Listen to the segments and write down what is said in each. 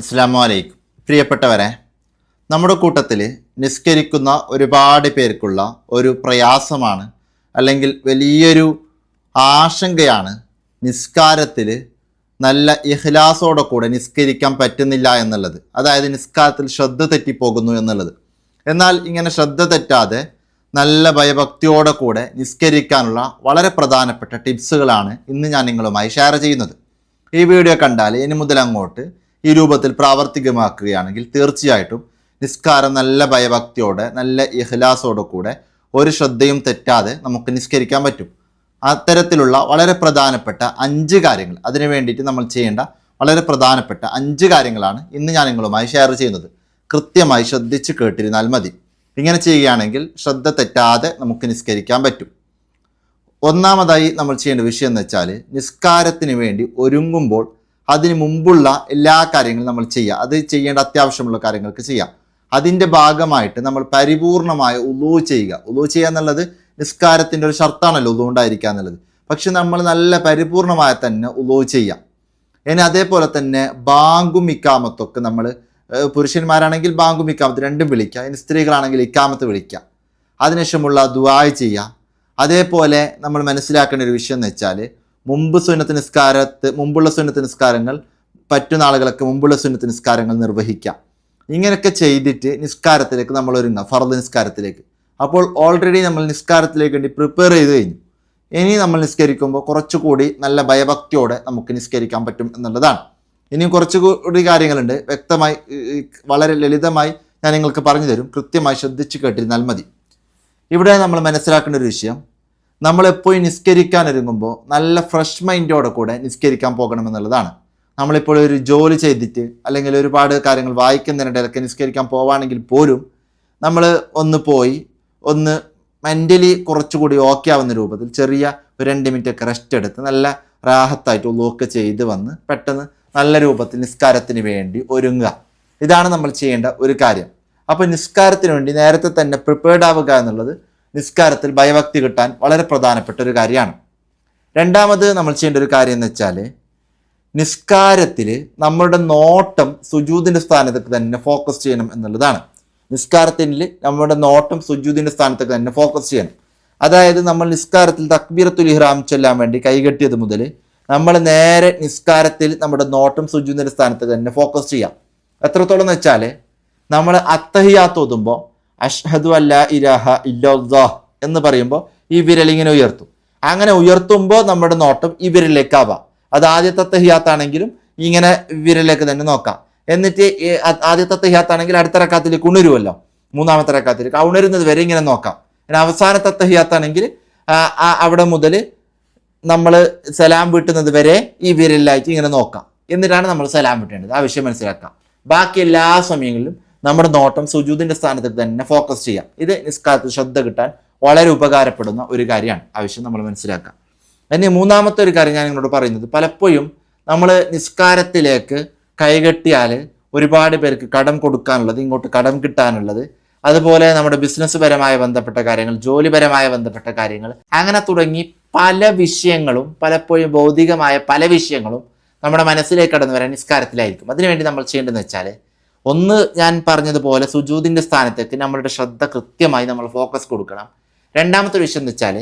അസ്സാമു അലൈക്കും പ്രിയപ്പെട്ടവരെ നമ്മുടെ കൂട്ടത്തിൽ നിസ്കരിക്കുന്ന ഒരുപാട് പേർക്കുള്ള ഒരു പ്രയാസമാണ് അല്ലെങ്കിൽ വലിയൊരു ആശങ്കയാണ് നിസ്കാരത്തിൽ നല്ല ഇഹ്ലാസോടെ കൂടെ നിസ്കരിക്കാൻ പറ്റുന്നില്ല എന്നുള്ളത്. അതായത് നിസ്കാരത്തിൽ ശ്രദ്ധ തെറ്റിപ്പോകുന്നു എന്നുള്ളത്. എന്നാൽ ഇങ്ങനെ ശ്രദ്ധ തെറ്റാതെ നല്ല ഭയഭക്തിയോടെ കൂടെ നിസ്കരിക്കാനുള്ള വളരെ പ്രധാനപ്പെട്ട ടിപ്സുകളാണ് ഇന്ന് ഞാൻ നിങ്ങളുമായി ഷെയർ ചെയ്യുന്നത്. ഈ വീഡിയോ കണ്ടാൽ ഇനി മുതൽ അങ്ങോട്ട് ഈ രൂപത്തിൽ പ്രാവർത്തികമാക്കുകയാണെങ്കിൽ തീർച്ചയായിട്ടും നിസ്കാരം നല്ല ഭയഭക്തിയോടെ നല്ല ഇഹ്ലാസോടെ കൂടെ ഒരു ശ്രദ്ധയും തെറ്റാതെ നമുക്ക് നിസ്കരിക്കാൻ പറ്റും. അത്തരത്തിലുള്ള വളരെ പ്രധാനപ്പെട്ട അഞ്ച് കാര്യങ്ങൾ. അതിനു വേണ്ടിയിട്ട് നമ്മൾ ചെയ്യേണ്ട വളരെ പ്രധാനപ്പെട്ട അഞ്ച് കാര്യങ്ങളാണ് ഇന്ന് ഞാൻ നിങ്ങളുമായി ഷെയർ ചെയ്യുന്നത്. കൃത്യമായി ശ്രദ്ധിച്ച് കേട്ടിരുന്നാൽ മതി. ഇങ്ങനെ ചെയ്യുകയാണെങ്കിൽ ശ്രദ്ധ തെറ്റാതെ നമുക്ക് നിസ്കരിക്കാൻ പറ്റും. ഒന്നാമതായി നമ്മൾ ചെയ്യേണ്ട വിഷയം എന്ന് വെച്ചാൽ നിസ്കാരത്തിന് വേണ്ടി ഒരുങ്ങുമ്പോൾ അതിന് മുമ്പുള്ള എല്ലാ കാര്യങ്ങളും നമ്മൾ ചെയ്യുക അത് ചെയ്യേണ്ട അത്യാവശ്യമുള്ള കാര്യങ്ങൾക്ക് ചെയ്യാം. അതിന്റെ ഭാഗമായിട്ട് നമ്മൾ പരിപൂർണമായ ഉളു ചെയ്യുക. ഉളു ചെയ്യുക എന്നുള്ളത് നിസ്കാരത്തിന്റെ ഒരു ഷർത്താണല്ലോ ഉളു ഉണ്ടായിരിക്കുക എന്നുള്ളത്. പക്ഷെ നമ്മൾ നല്ല പരിപൂർണമായ തന്നെ ഉളു ചെയ്യാം. ഇനി അതേപോലെ തന്നെ ബാങ്കും ഇക്കാമത്തൊക്കെ നമ്മൾ പുരുഷന്മാരാണെങ്കിൽ ബാങ്കും ഇക്കാമത്ത് രണ്ടും വിളിക്കുക. ഇനി സ്ത്രീകളാണെങ്കിൽ ഇക്കാമത്ത് വിളിക്കുക. അതിനുശേഷമുള്ള ദുവായ് ചെയ്യുക. അതേപോലെ നമ്മൾ മനസ്സിലാക്കേണ്ട ഒരു വിഷയം എന്ന് വെച്ചാൽ മുമ്പ് സുന്നത്ത് നിസ്കാരത്ത് മുമ്പുള്ള സുന്നത്ത് നിസ്കാരങ്ങൾ പറ്റുന്ന ആളുകളൊക്കെ മുമ്പുള്ള സുന്നത്ത് നിസ്കാരങ്ങൾ നിർവഹിക്കാം. ഇങ്ങനെയൊക്കെ ചെയ്തിട്ട് നിസ്കാരത്തിലേക്ക് നമ്മൾ ഒരുങ്ങുക ഫർദ് നിസ്കാരത്തിലേക്ക്. അപ്പോൾ ഓൾറെഡി നമ്മൾ നിസ്കാരത്തിലേക്ക് വേണ്ടി പ്രിപ്പയർ ചെയ്ത് കഴിഞ്ഞു. ഇനി നമ്മൾ നിസ്കരിക്കുമ്പോൾ കുറച്ചുകൂടി നല്ല ഭയഭക്തിയോടെ നമുക്ക് നിസ്കരിക്കാൻ പറ്റും എന്നുള്ളതാണ്. ഇനിയും കുറച്ചുകൂടി കാര്യങ്ങളുണ്ട്. വ്യക്തമായി വളരെ ലളിതമായി ഞാൻ നിങ്ങൾക്ക് പറഞ്ഞു തരും കൃത്യമായി ശ്രദ്ധിച്ച് കേട്ടിരുന്നാൽ മതി. ഇവിടെ നമ്മൾ മനസ്സിലാക്കേണ്ട ഒരു വിഷയം നമ്മളെപ്പോഴും നിസ്കരിക്കാൻ ഒരുങ്ങുമ്പോൾ നല്ല ഫ്രഷ് മൈൻഡോടെ കൂടെ നിസ്കരിക്കാൻ പോകണമെന്നുള്ളതാണ്. നമ്മളിപ്പോൾ ഒരു ജോലി ചെയ്തിട്ട് അല്ലെങ്കിൽ ഒരുപാട് കാര്യങ്ങൾ വായിക്കുന്നതിനിടയിലൊക്കെ നിസ്കരിക്കാൻ പോവാണെങ്കിൽ പോലും നമ്മൾ ഒന്ന് പോയി ഒന്ന് മെന്റലി കുറച്ചുകൂടി ഓക്കെ ആവുന്ന രൂപത്തിൽ ചെറിയ ഒരു രണ്ട് മിനിറ്റ് ഒക്കെ റെസ്റ്റ് എടുത്ത് നല്ല റാഹത്തായിട്ട് ഉള്ളൊക്കെ ചെയ്ത് വന്ന് പെട്ടെന്ന് നല്ല രൂപത്തിൽ നിസ്കാരത്തിന് വേണ്ടി ഒരുങ്ങുക. ഇതാണ് നമ്മൾ ചെയ്യേണ്ട ഒരു കാര്യം. അപ്പോൾ നിസ്കാരത്തിന് വേണ്ടി നേരത്തെ തന്നെ പ്രിപ്പയർഡ് ആവുക എന്നുള്ളത് നിസ്കാരത്തിൽ ഭയഭക്തി കിട്ടാൻ വളരെ പ്രധാനപ്പെട്ട ഒരു കാര്യമാണ്. രണ്ടാമത് നമ്മൾ ചെയ്യേണ്ട ഒരു കാര്യം എന്ന് വെച്ചാൽ നിസ്കാരത്തിൽ നമ്മളുടെ നോട്ടം സുജൂതിന്റെ സ്ഥാനത്തേക്ക് തന്നെ ഫോക്കസ് ചെയ്യണം എന്നുള്ളതാണ്. നിസ്കാരത്തിൽ നമ്മുടെ നോട്ടം സുജൂതിന്റെ സ്ഥാനത്തേക്ക് തന്നെ ഫോക്കസ് ചെയ്യണം. അതായത് നമ്മൾ നിസ്കാരത്തിൽ തക്ബീറത്തുൽ ഇഹ്റാം ചൊല്ലാൻ വേണ്ടി കൈകെട്ടിയത് മുതൽ നമ്മൾ നേരെ നിസ്കാരത്തിൽ നമ്മുടെ നോട്ടം സുജൂതിന്റെ സ്ഥാനത്ത് തന്നെ ഫോക്കസ് ചെയ്യാം. എത്രത്തോളം എന്ന് വെച്ചാൽ നമ്മൾ അത്തഹിയാത്ത് ഓതുമ്പോൾ അഷ്ഹദു അല്ല ഇരാഹ ഇല്ലാ എന്ന് പറയുമ്പോൾ ഈ വിരലിങ്ങനെ ഉയർത്തും. അങ്ങനെ ഉയർത്തുമ്പോൾ നമ്മുടെ നോട്ടം ഈ വിരലിലേക്കാവാം. അത് ആദ്യത്തെ തെഹിയാത്താണെങ്കിലും ഇങ്ങനെ വിരലിലേക്ക് തന്നെ നോക്കാം. എന്നിട്ട് ആദ്യത്തെ തെഹിയാത്താണെങ്കിൽ അടുത്ത റക്കാത്തിലേക്ക് ഉണരുമല്ലോ മൂന്നാമത്തെ റക്കാത്തിലേക്ക്. ഉണരുന്നത് വരെ ഇങ്ങനെ നോക്കാം. പിന്നെ അവസാനത്തെ തെഹിയാത്താണെങ്കിൽ അവിടെ മുതൽ നമ്മൾ സലാം വീട്ടുന്നത് വരെ ഈ വിരലിലായിട്ട് ഇങ്ങനെ നോക്കാം. എന്നിട്ടാണ് നമ്മൾ സലാം വീട്ടേണ്ടത്. ആ വിഷയം മനസ്സിലാക്കാം. ബാക്കി എല്ലാ സമയങ്ങളിലും നമ്മുടെ നോട്ടം സുജൂദിന്റെ സ്ഥാനത്തിൽ തന്നെ ഫോക്കസ് ചെയ്യാം. ഇത് നിസ്കാരത്തിൽ ശ്രദ്ധ കിട്ടാൻ വളരെ ഉപകാരപ്പെടുന്ന ഒരു കാര്യമാണ്. ആവശ്യം നമ്മൾ മനസ്സിലാക്കാം. ഇനി മൂന്നാമത്തെ ഒരു കാര്യം ഞാൻ നിങ്ങളോട് പറയുന്നത്. പലപ്പോഴും നമ്മൾ നിസ്കാരത്തിലേക്ക് കൈകെട്ടിയാൽ ഒരുപാട് പേർക്ക് കടം കൊടുക്കാനുള്ളത് ഇങ്ങോട്ട് കടം കിട്ടാനുള്ളത് അതുപോലെ നമ്മുടെ ബിസിനസ് പരമായ ബന്ധപ്പെട്ട കാര്യങ്ങൾ ജോലിപരമായ ബന്ധപ്പെട്ട കാര്യങ്ങൾ അങ്ങനെ തുടങ്ങി പല വിഷയങ്ങളും പലപ്പോഴും ഭൗതികമായ പല വിഷയങ്ങളും നമ്മുടെ മനസ്സിലേക്ക് കടന്നു വരാൻ നിസ്കാരത്തിലായിരിക്കും. അതിനുവേണ്ടി നമ്മൾ ചെയ്യേണ്ടതെന്ന് വെച്ചാൽ ഒന്ന് ഞാൻ പറഞ്ഞതുപോലെ സുജൂതിന്റെ സ്ഥാനത്തേക്ക് നമ്മളുടെ ശ്രദ്ധ കൃത്യമായി നമ്മൾ ഫോക്കസ് കൊടുക്കണം. രണ്ടാമത്തെ വിഷയം എന്ന് വെച്ചാൽ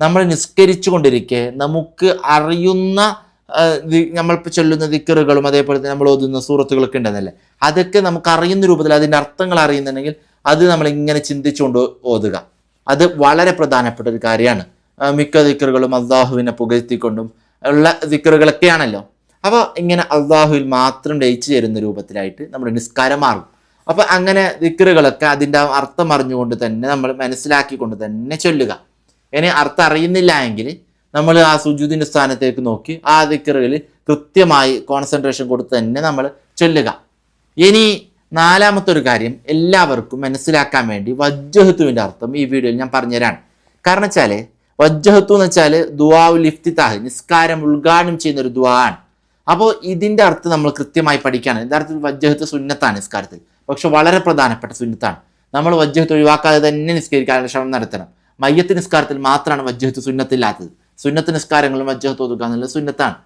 നമ്മൾ നിസ്കരിച്ചു കൊണ്ടിരിക്കെ നമുക്ക് അറിയുന്ന നമ്മൾ ചൊല്ലുന്ന ദിക്കറുകളും അതേപോലെ തന്നെ നമ്മൾ ഓതുന്ന സൂറത്തുകളൊക്കെ ഉണ്ടെന്നല്ലേ? അതൊക്കെ നമുക്ക് അറിയുന്ന രൂപത്തിൽ അതിന്റെ അർത്ഥങ്ങൾ അറിയുന്നുണ്ടെങ്കിൽ അത് നമ്മൾ ഇങ്ങനെ ചിന്തിച്ചുകൊണ്ട് ഓതുക. അത് വളരെ പ്രധാനപ്പെട്ട ഒരു കാര്യമാണ്. മിക്ക ദിക്കറുകളും അള്ളാഹുവിനെ പുകഴ്ത്തിക്കൊണ്ടും ഉള്ള ദിക്കറുകളൊക്കെയാണല്ലോ. അപ്പോൾ ഇങ്ങനെ അള്ളാഹുവിൽ മാത്രം ലയിച്ചു ചേരുന്ന രൂപത്തിലായിട്ട് നമ്മൾ നിസ്കാരം മാറും. അപ്പോൾ അങ്ങനെ ദിക്കറുകളൊക്കെ അതിന്റെ അർത്ഥം അറിഞ്ഞുകൊണ്ട് തന്നെ നമ്മൾ മനസ്സിലാക്കിക്കൊണ്ട് തന്നെ ചൊല്ലുക. ഇനി അർത്ഥം അറിയുന്നില്ല എങ്കിൽ നമ്മൾ ആ സുജൂദിന്റെ സ്ഥാനത്തേക്ക് നോക്കി ആ ദിക്കറുകളിൽ കൃത്യമായി കോൺസെൻട്രേഷൻ കൊടുത്ത് തന്നെ നമ്മൾ ചൊല്ലുക. ഇനി നാലാമത്തെ ഒരു കാര്യം എല്ലാവർക്കും മനസ്സിലാക്കാൻ വേണ്ടി വജ്ജഹത്തുവിന്റെ അർത്ഥം ഈ വീഡിയോയിൽ ഞാൻ പറഞ്ഞുതരാണ്. കാരണം വെച്ചാൽ വജ്ജഹത്തു എന്ന് വെച്ചാൽ ദുവാവുൽ ഇഫ്തിത്താഹ് നിസ്കാരം ഉദ്ഘാടനം ചെയ്യുന്ന ഒരു ദുആ ആണ്. അപ്പോൾ ഇതിന്റെ അർത്ഥം നമ്മൾ കൃത്യമായി പഠിക്കുകയാണ്. യഥാർത്ഥത്തിൽ വജ്ജഹത്ത് സുന്നത്താണ് നിസ്കാരത്തിൽ. പക്ഷെ വളരെ പ്രധാനപ്പെട്ട സുന്നത്താണ്. നമ്മൾ വജ്ജഹത്ത് ഒഴിവാക്കാതെ തന്നെ നിസ്കരിക്കാനുള്ള ശ്രമം നടത്തണം. മയ്യത്ത് നിസ്കാരത്തിൽ മാത്രമാണ് വജ്ജഹത്ത് സുന്നത്തില്ലാത്തത്. സുന്നത്ത് നിസ്കാരങ്ങളും വജ്ജഹത്ത് ഒതുക്കുക എന്നുള്ളത് സുന്നത്താണ്.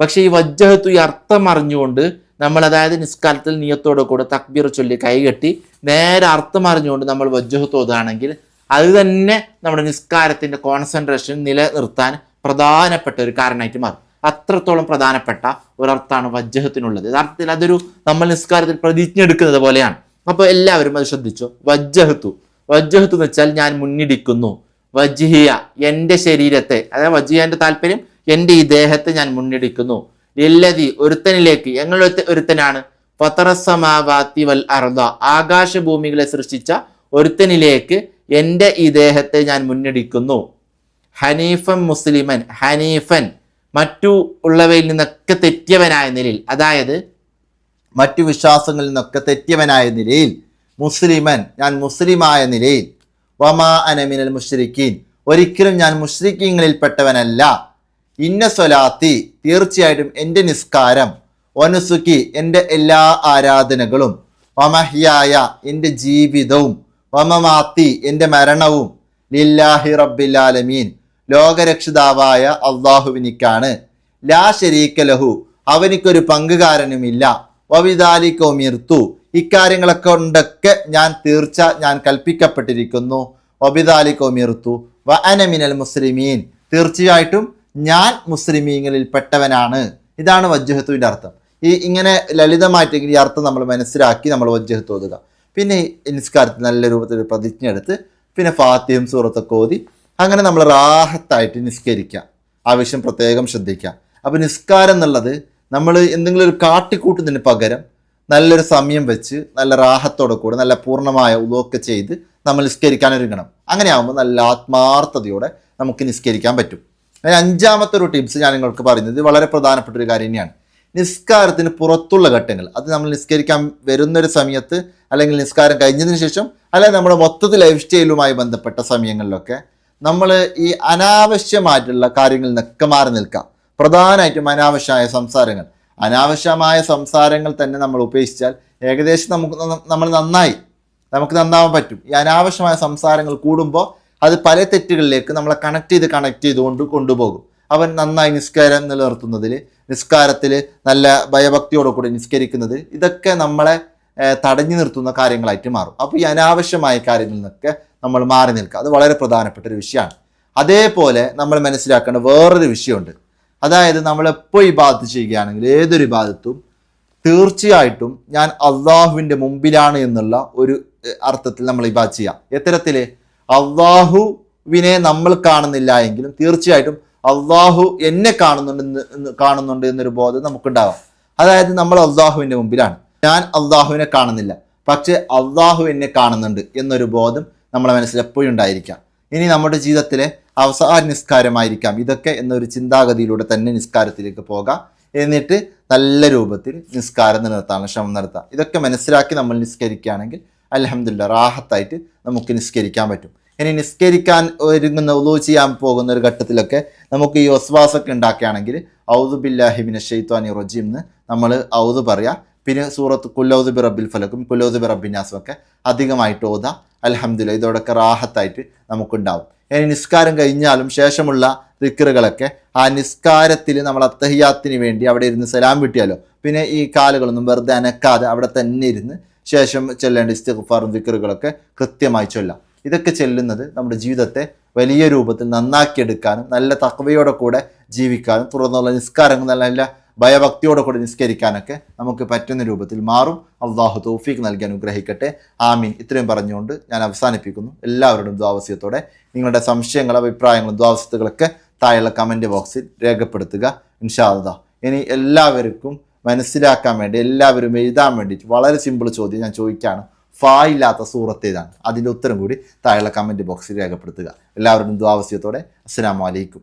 പക്ഷേ ഈ വജ്ജഹത്ത് ഈ അർത്ഥം അറിഞ്ഞുകൊണ്ട് നമ്മൾ അതായത് നിസ്കാരത്തിൽ നിയത്തോടെ കൂടെ തക്ബീർ ചൊല്ലി കൈകെട്ടി നേരെ അർത്ഥം അറിഞ്ഞുകൊണ്ട് നമ്മൾ വജ്ജഹത്ത് ഓതുകയാണെങ്കിൽ അത് തന്നെ നമ്മുടെ നിസ്കാരത്തിന്റെ കോൺസെൻട്രേഷൻ നിലനിർത്താൻ പ്രധാനപ്പെട്ട ഒരു കാരണമായിട്ട് മാറും. അത്രത്തോളം പ്രധാനപ്പെട്ട ഒരർത്ഥാണ് വജ്ജഹത്തിനുള്ളത്. യഥാർത്ഥത്തിൽ അതൊരു നമ്മൾ നിസ്കാരത്തിൽ പ്രതിജ്ഞ എടുക്കുന്നത് പോലെയാണ്. അപ്പോൾ എല്ലാവരും അത് ശ്രദ്ധിച്ചു? വജ്ജഹത്തു. വജ്ജഹത്തു എന്ന് വെച്ചാൽ ഞാൻ മുന്നിടിക്കുന്നു. വജ്ഹിയ എന്റെ ശരീരത്തെ അതായത് വജ്ഹിയന്റെ താല്പര്യം എന്റെ ഈ ദേഹത്തെ ഞാൻ മുന്നിടിക്കുന്നു. എല്ലതി ഒരുത്തനിലേക്ക് ഞങ്ങൾ ഒരുത്തനാണ്. ഫത്തറസമാവാത്തി വൽ അർദ ആകാശ ഭൂമികളെ സൃഷ്ടിച്ച ഒരുത്തനിലേക്ക് എന്റെ ഈ ദേഹത്തെ ഞാൻ മുന്നിടിക്കുന്നു. ഹനീഫൻ മുസ്ലിമൻ ഹനീഫൻ. മറ്റു ഉള്ളവയിൽ നിന്നൊക്കെ തെറ്റിയവനായ നിലയിൽ അതായത് മറ്റു വിശ്വാസങ്ങളിൽ നിന്നൊക്കെ തെറ്റിയവനായ നിലയിൽ മുസ്ലിമൻ ഞാൻ മുസ്ലിമായ നിലയിൽ വമാ അനമിനൽ മുഷ്രിഖീൻ ഒരിക്കലും ഞാൻ മുഷ്രിഖീങ്ങളിൽപ്പെട്ടവനല്ല ഇന്ന സ്വലാത്തി തീർച്ചയായിട്ടും എന്റെ നിസ്കാരം ഒനുസുക്കി എന്റെ എല്ലാ ആരാധനകളും വമഹ്യായ എന്റെ ജീവിതവും വമമാത്തി എന്റെ മരണവും ലില്ലാഹി റബ്ബിലാലമീൻ ലോകരക്ഷിതാവായ അള്ളാഹുവിനിക്കാണ് ലാ ശരീക്ക ലഹു. അവനിക്കൊരു പങ്കുകാരനുമില്ല. വവിദാലിക്കോ മിർത്തു ഇക്കാര്യങ്ങളെ കൊണ്ടൊക്കെ ഞാൻ തീർച്ച ഞാൻ കൽപ്പിക്കപ്പെട്ടിരിക്കുന്നു. വബിദാലിക്കോ മിർത്തു വ അനമിനൽ മുസ്ലിമീൻ. തീർച്ചയായിട്ടും ഞാൻ മുസ്ലിമീങ്ങളിൽ പെട്ടവനാണ് ഇതാണ് വജ്ജഹത്തുവിന്റെ അർത്ഥം. ഈ ഇങ്ങനെ ലളിതമായിട്ടെങ്കിൽ ഈ അർത്ഥം നമ്മൾ മനസ്സിലാക്കി നമ്മൾ വജ്ജഹത്ത് ഓതുക. പിന്നെ നിസ്കാരത്തിൽ നല്ല രൂപത്തിൽ പ്രതിജ്ഞ എടുത്ത് പിന്നെ ഫാത്തിയും സൂറത്തൊക്കെ ഓതി അങ്ങനെ നമ്മൾ റാഹത്തായിട്ട് നിസ്കരിക്കുക ആവശ്യം പ്രത്യേകം ശ്രദ്ധിക്കുക അപ്പോൾ നിസ്കാരം എന്നുള്ളത് നമ്മൾ എന്തെങ്കിലും ഒരു കാട്ടിക്കൂട്ടുന്നതിന് പകരം നല്ലൊരു സമയം വെച്ച് നല്ല റാഹത്തോടെ കൂടെ നല്ല പൂർണമായ ഉതൊക്കെ ചെയ്ത് നമ്മൾ നിസ്കരിക്കാൻ ഒരുങ്ങണം. അങ്ങനെ ആകുമ്പോൾ നല്ല ആത്മാർത്ഥതയോടെ നമുക്ക് നിസ്കരിക്കാൻ പറ്റും. അതിന് അഞ്ചാമത്തെ ഒരു ടിപ്സ് ഞാൻ നിങ്ങൾക്ക് പറയുന്നത് വളരെ പ്രധാനപ്പെട്ട ഒരു കാര്യം തന്നെയാണ്. നിസ്കാരത്തിന് പുറത്തുള്ള ഘട്ടങ്ങൾ അത് നമ്മൾ നിസ്കരിക്കാൻ വരുന്നൊരു സമയത്ത് അല്ലെങ്കിൽ നിസ്കാരം കഴിഞ്ഞതിന് ശേഷം അല്ലെങ്കിൽ നമ്മുടെ മൊത്തത്തിൽ ലൈഫ് സ്റ്റൈലുമായി ബന്ധപ്പെട്ട സമയങ്ങളിലൊക്കെ നമ്മൾ ഈ അനാവശ്യമായിട്ടുള്ള കാര്യങ്ങളിൽ നിന്നൊക്കെ മാറി നിൽക്കാം. പ്രധാനമായിട്ടും അനാവശ്യമായ സംസാരങ്ങൾ. അനാവശ്യമായ സംസാരങ്ങൾ തന്നെ നമ്മൾ ഉപേക്ഷിച്ചാൽ ഏകദേശം നമുക്ക് നമ്മൾ നന്നായി നമുക്ക് നന്നാവാൻ പറ്റും. ഈ അനാവശ്യമായ സംസാരങ്ങൾ കൂടുമ്പോൾ അത് പല തെറ്റുകളിലേക്ക് നമ്മളെ കണക്ട് ചെയ്ത് കണക്ട് ചെയ്തുകൊണ്ട് കൊണ്ടുപോകും. അവൻ നന്നായി നിസ്കാരം നിലനിർത്തുന്നതിൽ നിസ്കാരത്തിൽ നല്ല ഭയഭക്തിയോടെ കൂടി നിസ്കരിക്കുന്നത് ഇതൊക്കെ നമ്മളെ തടഞ്ഞു നിർത്തുന്ന കാര്യങ്ങളായിട്ട് മാറും. അപ്പോൾ ഈ അനാവശ്യമായ കാര്യങ്ങളിൽ നിന്നൊക്കെ നമ്മൾ മാറി നിൽക്കുക. അത് വളരെ പ്രധാനപ്പെട്ട ഒരു വിഷയമാണ്. അതേപോലെ നമ്മൾ മനസ്സിലാക്കേണ്ട വേറൊരു വിഷയമുണ്ട്. അതായത് ഈ ബാധത്ത് ചെയ്യുകയാണെങ്കിൽ ഏതൊരു ഇബാദത്തും തീർച്ചയായിട്ടും ഞാൻ അള്ളാഹുവിന്റെ മുമ്പിലാണ് എന്നുള്ള ഒരു അർത്ഥത്തിൽ നമ്മൾ ഇബാദത്ത് ചെയ്യാം. എത്തരത്തിൽ അള്ളാഹുവിനെ നമ്മൾ കാണുന്നില്ല എങ്കിലും തീർച്ചയായിട്ടും അള്ളാഹു എന്നെ കാണുന്നുണ്ട് കാണുന്നുണ്ട് എന്നൊരു ബോധം നമുക്കുണ്ടാവാം. അതായത് നമ്മൾ അള്ളാഹുവിന്റെ മുമ്പിലാണ്. ഞാൻ അള്ളാഹുവിനെ കാണുന്നില്ല. പക്ഷേ അള്ളാഹു എന്നെ കാണുന്നുണ്ട് എന്നൊരു ബോധം നമ്മളെ മനസ്സിൽ എപ്പോഴും ഉണ്ടായിരിക്കാം. ഇനി നമ്മുടെ ജീവിതത്തിലെ അവസാന നിസ്കാരമായിരിക്കാം. ഇതൊക്കെ എന്നൊരു ചിന്താഗതിയിലൂടെ തന്നെ നിസ്കാരത്തിലേക്ക് പോകാം. എന്നിട്ട് നല്ല രൂപത്തിൽ നിസ്കാരം നിലനിർത്താനുള്ള ശ്രമം നടത്താം. ഇതൊക്കെ മനസ്സിലാക്കി നമ്മൾ നിസ്കരിക്കുകയാണെങ്കിൽ അലഹമില്ല റാഹത്തായിട്ട് നമുക്ക് നിസ്കരിക്കാൻ പറ്റും. ഇനി നിസ്കരിക്കാൻ ഒരുങ്ങുന്ന ഉളു ചെയ്യാൻ പോകുന്ന ഒരു ഘട്ടത്തിലൊക്കെ നമുക്ക് ഈ ഒസ്വാസൊക്കെ ഉണ്ടാക്കുകയാണെങ്കിൽ ഔദു ബില്ലാഹിബിൻ ഷെയ്ത്വാനി റജീം എന്ന് നമ്മൾ ഔദ് പറയാം. പിന്നെ സൂറത്ത് കുല്ലൗദ് ബി റബ്ബിൽ ഫലക്കും കുല്ലൗദ് ബി റബ്ബിനാസും ഒക്കെ അധികമായിട്ട് ഓതാ. അലഹമില്ല ഇതോടൊക്കെ റാഹത്തായിട്ട് നമുക്കുണ്ടാവും. ഇനി നിസ്കാരം കഴിഞ്ഞാലും ശേഷമുള്ള ദിക്കറുകളൊക്കെ ആ നിസ്കാരത്തിൽ നമ്മൾ അത്തഹിയാത്തിന് വേണ്ടി അവിടെ ഇരുന്ന് സലാം വിട്ടിയാലോ പിന്നെ ഈ കാലുകളൊന്നും വെറുതെ അനക്കാതെ അവിടെ തന്നെ ഇരുന്ന് ശേഷം ചെല്ലേണ്ട ഇസ്തിഗ്ഫാറും ദിക്കറുകളൊക്കെ കൃത്യമായി ചൊല്ലാം. ഇതൊക്കെ ചെല്ലുന്നത് നമ്മുടെ ജീവിതത്തെ വലിയ രൂപത്തിൽ നന്നാക്കിയെടുക്കാനും നല്ല തക്കവയോടെ കൂടെ ജീവിക്കാനും തുടർന്നുള്ള നിസ്കാരങ്ങൾ നല്ല നല്ല ഭയഭക്തിയോടെ കൂടെ നിസ്കരിക്കാനൊക്കെ നമുക്ക് പറ്റുന്ന രൂപത്തിൽ മാറും. അള്ളാഹു തൗഫീഖ് നൽകി അനുഗ്രഹിക്കട്ടെ. ആമീൻ. ഇത്രയും പറഞ്ഞുകൊണ്ട് ഞാൻ അവസാനിപ്പിക്കുന്നു. എല്ലാവരുടെയും ദ്വാവസ്യത്തോടെ നിങ്ങളുടെ സംശയങ്ങൾ അഭിപ്രായങ്ങളും ദ്വാവസ്യത്തുകളൊക്കെ താഴെയുള്ള കമന്റ് ബോക്സിൽ രേഖപ്പെടുത്തുക. ഇൻഷാദ ഇനി എല്ലാവർക്കും മനസ്സിലാക്കാൻ വേണ്ടി എല്ലാവരും എഴുതാൻ വേണ്ടിയിട്ട് വളരെ സിമ്പിൾ ചോദ്യം ഞാൻ ചോദിക്കുകയാണ് ഫാ ഇല്ലാത്ത സൂറത്ത് ഏതാണ്? അതിന്റെ ഉത്തരം കൂടി താഴെയുള്ള കമന്റ് ബോക്സിൽ രേഖപ്പെടുത്തുക. എല്ലാവരുടെയും ദ്വാവസ്യത്തോടെ അസ്സാം വലൈക്കും